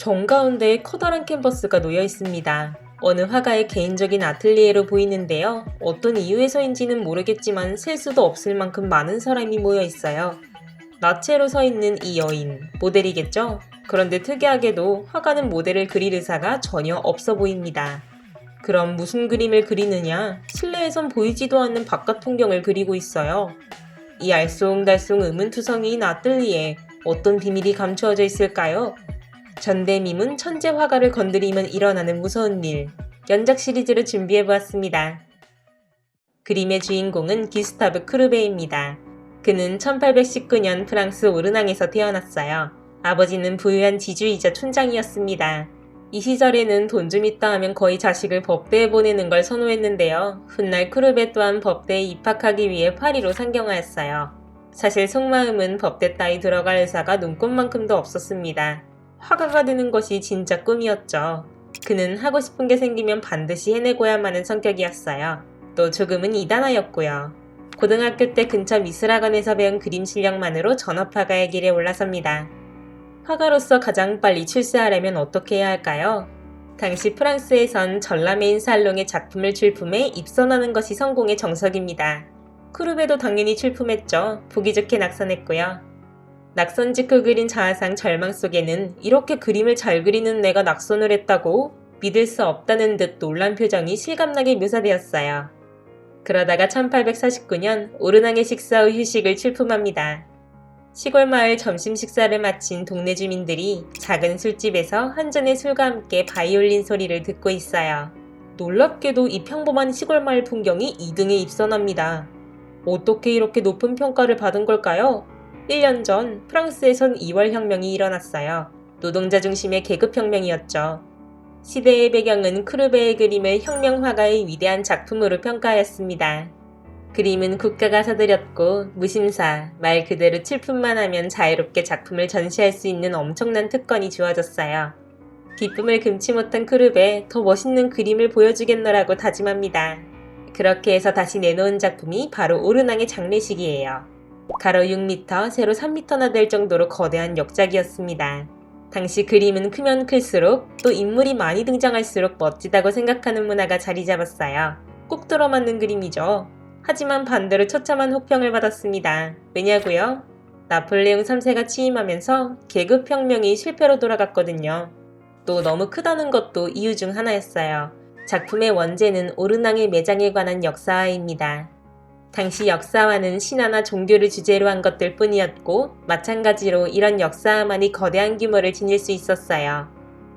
정가운데에 커다란 캔버스가 놓여 있습니다. 어느 화가의 개인적인 아틀리에로 보이는데요. 어떤 이유에서인지는 모르겠지만 셀 수도 없을 만큼 많은 사람이 모여 있어요. 나체로 서 있는 이 여인, 모델이겠죠? 그런데 특이하게도 화가는 모델을 그릴 의사가 전혀 없어 보입니다. 그럼 무슨 그림을 그리느냐? 실내에선 보이지도 않는 바깥 풍경을 그리고 있어요. 이 알쏭달쏭 의문투성이인 아뜰리에 어떤 비밀이 감추어져 있을까요? 전대미문 천재 화가를 건드리면 일어나는 무서운 일. 연작 시리즈를 준비해보았습니다. 그림의 주인공은 기스타브 크루베입니다. 그는 1819년 프랑스 오르낭에서 태어났어요. 아버지는 부유한 지주이자 촌장이었습니다. 이 시절에는 돈 좀 있다 하면 거의 자식을 법대에 보내는 걸 선호했는데요. 훗날 크루베 또한 법대에 입학하기 위해 파리로 상경하였어요. 사실 속마음은 법대 따위 들어갈 의사가 눈꽃만큼도 없었습니다. 화가가 되는 것이 진짜 꿈이었죠. 그는 하고 싶은 게 생기면 반드시 해내고야만 하는 성격이었어요. 또 조금은 이단하였고요. 고등학교 때 근처 미술학원에서 배운 그림 실력만으로 전업화가의 길에 올라섭니다. 화가로서 가장 빨리 출세하려면 어떻게 해야 할까요? 당시 프랑스에선 전람회인 살롱의 작품을 출품해 입선하는 것이 성공의 정석입니다. 크루베도 당연히 출품했죠. 보기 좋게 낙선했고요. 낙선 직후 그린 자화상 절망 속에는 이렇게 그림을 잘 그리는 내가 낙선을 했다고 믿을 수 없다는 듯 놀란 표정이 실감나게 묘사되었어요. 그러다가 1849년 오르낭의 식사 후 휴식을 출품합니다. 시골 마을 점심 식사를 마친 동네 주민들이 작은 술집에서 한 잔의 술과 함께 바이올린 소리를 듣고 있어요. 놀랍게도 이 평범한 시골 마을 풍경이 2등에 입선합니다. 어떻게 이렇게 높은 평가를 받은 걸까요? 1년 전 프랑스에선 2월 혁명이 일어났어요. 노동자 중심의 계급혁명이었죠. 시대의 배경은 크루베의 그림을 혁명 화가의 위대한 작품으로 평가하였습니다. 그림은 국가가 사들였고 무심사, 말 그대로 출품만 하면 자유롭게 작품을 전시할 수 있는 엄청난 특권이 주어졌어요. 기쁨을 금치 못한 크루베 더 멋있는 그림을 보여주겠노라고 다짐합니다. 그렇게 해서 다시 내놓은 작품이 바로 오르낭의 장례식이에요. 가로 6m, 세로 3m나 될 정도로 거대한 역작이었습니다. 당시 그림은 크면 클수록 또 인물이 많이 등장할수록 멋지다고 생각하는 문화가 자리 잡았어요. 꼭 들어맞는 그림이죠. 하지만 반대로 처참한 혹평을 받았습니다. 왜냐고요? 나폴레옹 3세가 취임하면서 계급혁명이 실패로 돌아갔거든요. 또 너무 크다는 것도 이유 중 하나였어요. 작품의 원제는 오르낭의 매장에 관한 역사화입니다. 당시 역사화는 신화나 종교를 주제로 한 것들 뿐이었고 마찬가지로 이런 역사화만이 거대한 규모를 지닐 수 있었어요.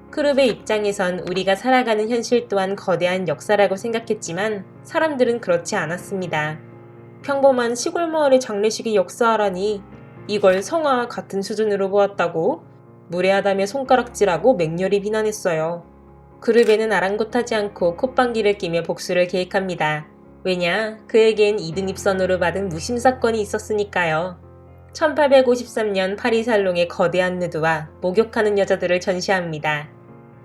크룹의 입장에선 우리가 살아가는 현실 또한 거대한 역사라고 생각했지만 사람들은 그렇지 않았습니다. 평범한 시골 마을의 장례식이 역사하라니 이걸 성화와 같은 수준으로 보았다고 무례하다며 손가락질하고 맹렬히 비난했어요. 그룹에는 아랑곳하지 않고 콧방귀를 끼며 복수를 계획합니다. 왜냐? 그에겐 2등 입선으로 받은 무심 사건이 있었으니까요. 1853년 파리 살롱의 거대한 누드와 목욕하는 여자들을 전시합니다.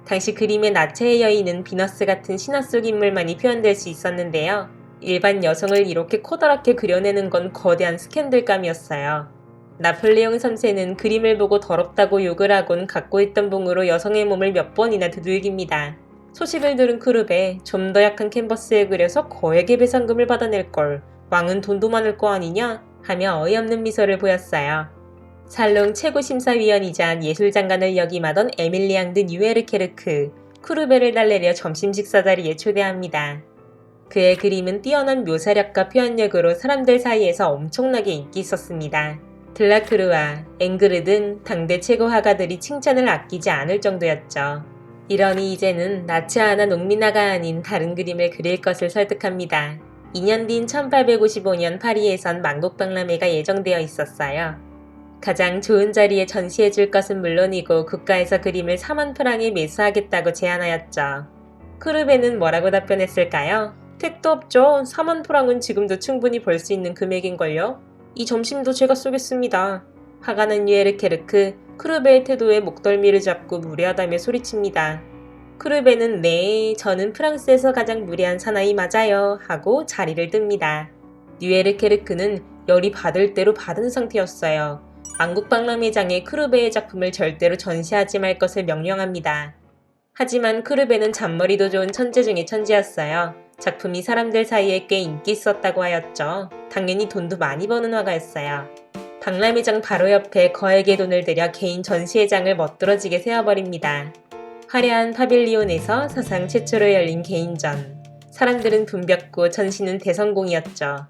당시 그림의 나체의 여인은 비너스 같은 신화 속 인물만이 표현될 수 있었는데요. 일반 여성을 이렇게 커다랗게 그려내는 건 거대한 스캔들감이었어요. 나폴레옹 3세는 그림을 보고 더럽다고 욕을 하곤 갖고 있던 봉으로 여성의 몸을 몇 번이나 두들깁니다. 소식을 들은 크룹에 좀 더 약한 캔버스에 그려서 거액의 배상금을 받아낼 걸 왕은 돈도 많을 거 아니냐 하며 어이없는 미소를 보였어요. 살롱 최고 심사위원이자 예술장관을 역임하던 에밀리앙 드 뉴에르케르크 크루베를 달래려 점심 식사 자리에 초대합니다. 그의 그림은 뛰어난 묘사력과 표현력으로 사람들 사이에서 엄청나게 인기 있었습니다. 들라크루와 앵그르 등 당대 최고 화가들이 칭찬을 아끼지 않을 정도였죠. 이러니 이제는 나치아나 농민화가 아닌 다른 그림을 그릴 것을 설득합니다. 2년 뒤인 1855년 파리에선 만국박람회가 예정되어 있었어요. 가장 좋은 자리에 전시해 줄 것은 물론이고 국가에서 그림을 4만 프랑에 매수하겠다고 제안하였죠. 크루베는 뭐라고 답변했을까요? 택도 없죠. 4만 프랑은 지금도 충분히 벌 수 있는 금액인걸요. 이 점심도 제가 쏘겠습니다. 화가는 유에르케르크, 크루베의 태도에 목덜미를 잡고 무례하다며 소리칩니다. 크루베는 네, 저는 프랑스에서 가장 무례한 사나이 맞아요 하고 자리를 듭니다. 뉴에르케르크는 열이 받을 대로 받은 상태였어요. 안국박람회장에 크루베의 작품을 절대로 전시하지 말 것을 명령합니다. 하지만 크루베는 잔머리도 좋은 천재 중의 천재였어요. 작품이 사람들 사이에 꽤 인기 있었다고 하였죠. 당연히 돈도 많이 버는 화가였어요. 박람회장 바로 옆에 거액의 돈을 들여 개인 전시회장을 멋들어지게 세워버립니다. 화려한 파빌리온에서 사상 최초로 열린 개인전. 사람들은 붐볐고 전시는 대성공이었죠.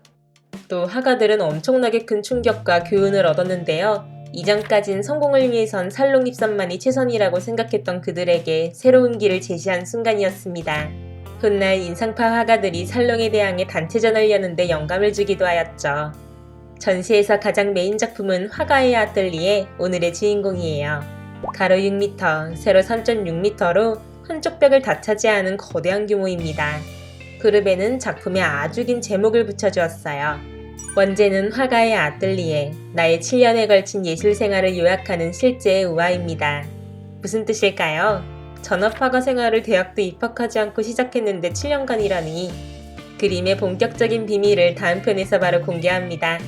또 화가들은 엄청나게 큰 충격과 교훈을 얻었는데요. 이전까진 성공을 위해선 살롱 입선만이 최선이라고 생각했던 그들에게 새로운 길을 제시한 순간이었습니다. 훗날 인상파 화가들이 살롱에 대항해 단체전을 여는데 영감을 주기도 하였죠. 전시에서 가장 메인 작품은 화가의 아뜰리에 오늘의 주인공이에요. 가로 6m, 세로 3.6m로 한쪽 벽을 다 차지하는 거대한 규모입니다. 그룹에는 작품에 아주 긴 제목을 붙여주었어요. 원제는 화가의 아뜰리에, 나의 7년에 걸친 예술 생활을 요약하는 실제의 우화입니다. 무슨 뜻일까요? 전업화가 생활을 대학도 입학하지 않고 시작했는데 7년간이라니. 그림의 본격적인 비밀을 다음 편에서 바로 공개합니다.